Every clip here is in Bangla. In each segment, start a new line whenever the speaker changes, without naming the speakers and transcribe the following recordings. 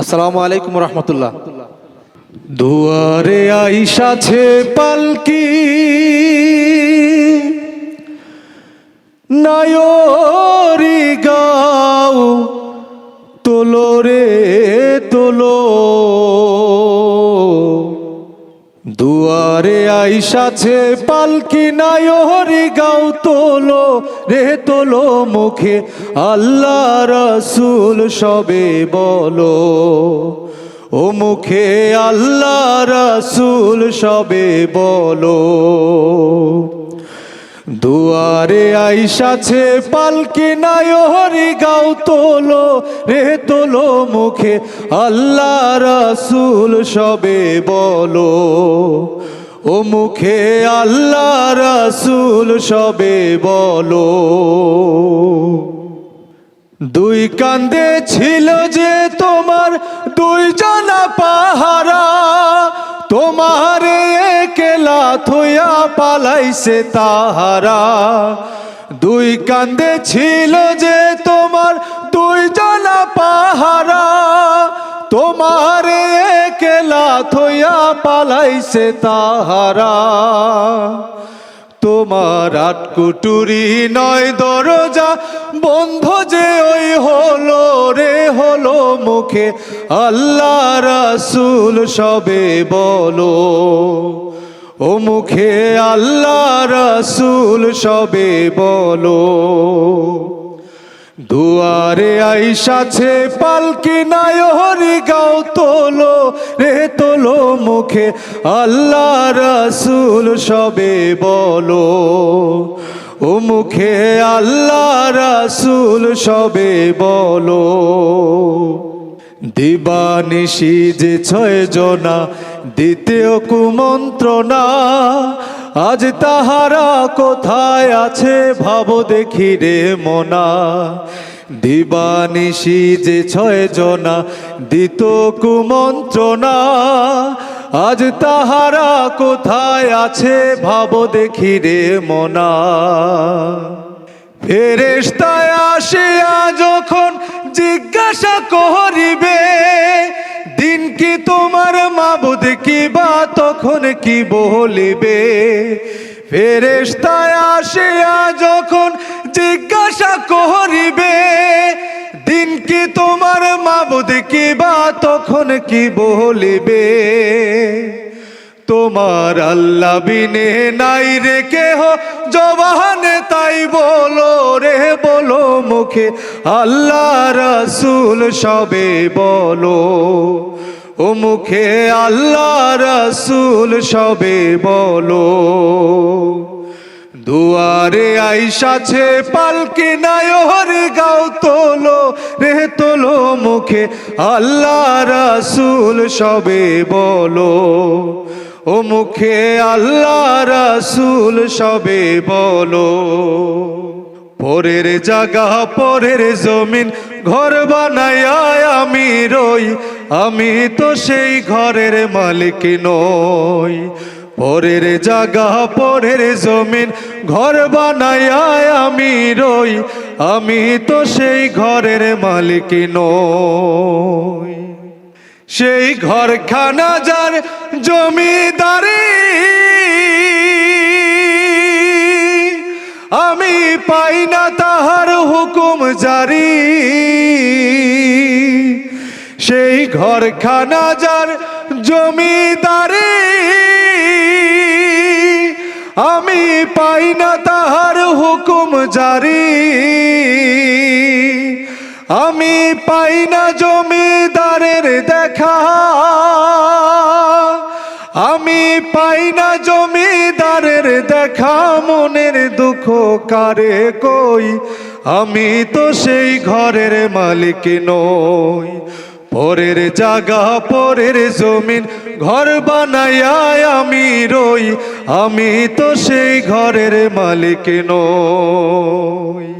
আসসালামু আলাইকুম রহমতুল্লাহ।
দুয়ারে আইসাছে পালকি। নায়রি গাও তোলো রে তোলো। দুয়ারে আইসাছে পালকি নায়রি গাও তোলো, রে তোলো মুখে। আল্লাহ রসুল সবে বলো, ও মুখে আল্লাহ রসুল সবে বলো। দুয়ারে আইসাছে পালকি নায়রি গাও তোলো, রে তোলো মুখে। আল্লাহ রসুল সবে বলো। ও মুখে আল্লাহ রসুল সবে বলো। দুই কান্দে ছিল যে তোমার দুই জনা পাহারা, তোমার একলা থইয়া পালাইছে তাহারা। দুই কান্দে ছিল যে তোমার দুই জনা পাহারা তোমার একলা থইয়া পালাইছে তাহারা। তোমার আটকুটুরি নয় দরজা, বন্ধ যে ওই হলো রে, হলো মুখে। আল্লাহ রাসুল সবে বলো, ও মুখে আল্লাহ রাসুল সবে বলো। দুয়ারে আইসাছে পালকি নায়রি গাও তোলো, রে তোলো মুখে আল্লাহ রসুল সবে বলো। ও মুখে আল্লাহ রসুল সবে বলো। দিবানিশি যে ছয় জনা, দ্বিতীয় কুমন্ত্রণা আজ তাহারা কোথায় আছে ভাবো দেখি রে মনা। দিবানিশি যে ছয় জনা, দিত কুমন্ত্রণা। আজ তাহারা কোথায় আছে ভাবো দেখি রে মনা। ফেরেশতায় আসিয়া যখন জিজ্ঞাসা করিবে দিন কি তোমার মাবুদ কি বা তখন কি বলিবে? ফেরেশতায় আসিয়া যখন জিজ্ঞাসা করিবে, দিন কি তোমার মাবুদ কি বা তখন কি বলিবে? তোমার আল্লাহ বিনে নাই রে কেহ জবানে তাই বলো রে, বলো মুখে, আল্লাহ রসুল সবে বলো। ও মুখে আল্লাহ রসুল সবে বলো। দুয়ারে আইসাছে পালকি নায়রি গাও তোলো, রে তোলো মুখে, আল্লাহ রসুল সবে বলো। ও মুখে আল্লাহ রসুল সবে বলো, পরের জাগা পরের জমিন ঘর বানায় আমি রই, আমি তো সেই ঘরের মালিক নই। পরের জাগা পরের জমিন ঘর বানায় আমি রই, আমি তো সেই ঘরের মালিক নই। সেই ঘরখানা যার জমিদারি। আমি পাই না তাহার হুকুম জারি। সেই ঘরখানা যার জমিদারি। আমি পাই না তাহার হুকুম জারি। আমি পাই না জমিদারের দেখা। আমি পাই না জমিদারের দেখা, মনের দুঃখ কারে কই? আমি তো সেই ঘরের মালিক নই। পরের জাগা পরের জমিন, ঘর বানাইয়া আমি রই। আমি তো সেই ঘরের মালিক নই।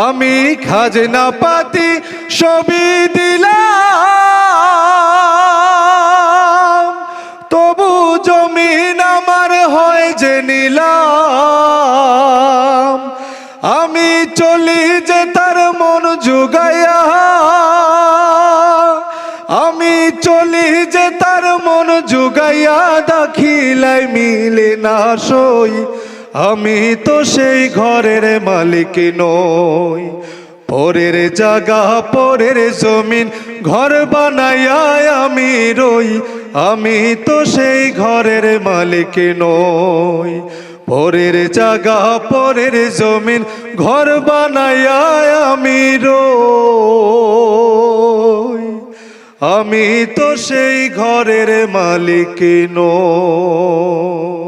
আমি খাজনা পাতি সবই দিলাম। তবু জমিন আমার হয় যে নিলাম। আমি চলি যে তার মন জুগাইয়া আমি চলি যে তার মন জুগাইয়া দাখিলাই মিলে না সই। আমি তো সেই ঘরের মালিক নই। পরের জাগা পরের জমিন, ঘর বানাইয়া আমি রই। আমি তো সেই ঘরের মালিক নই। পরের জাগা পরের জমিন, ঘর বানাইয়া আমি রই। আমি তো সেই ঘরের মালিক নই।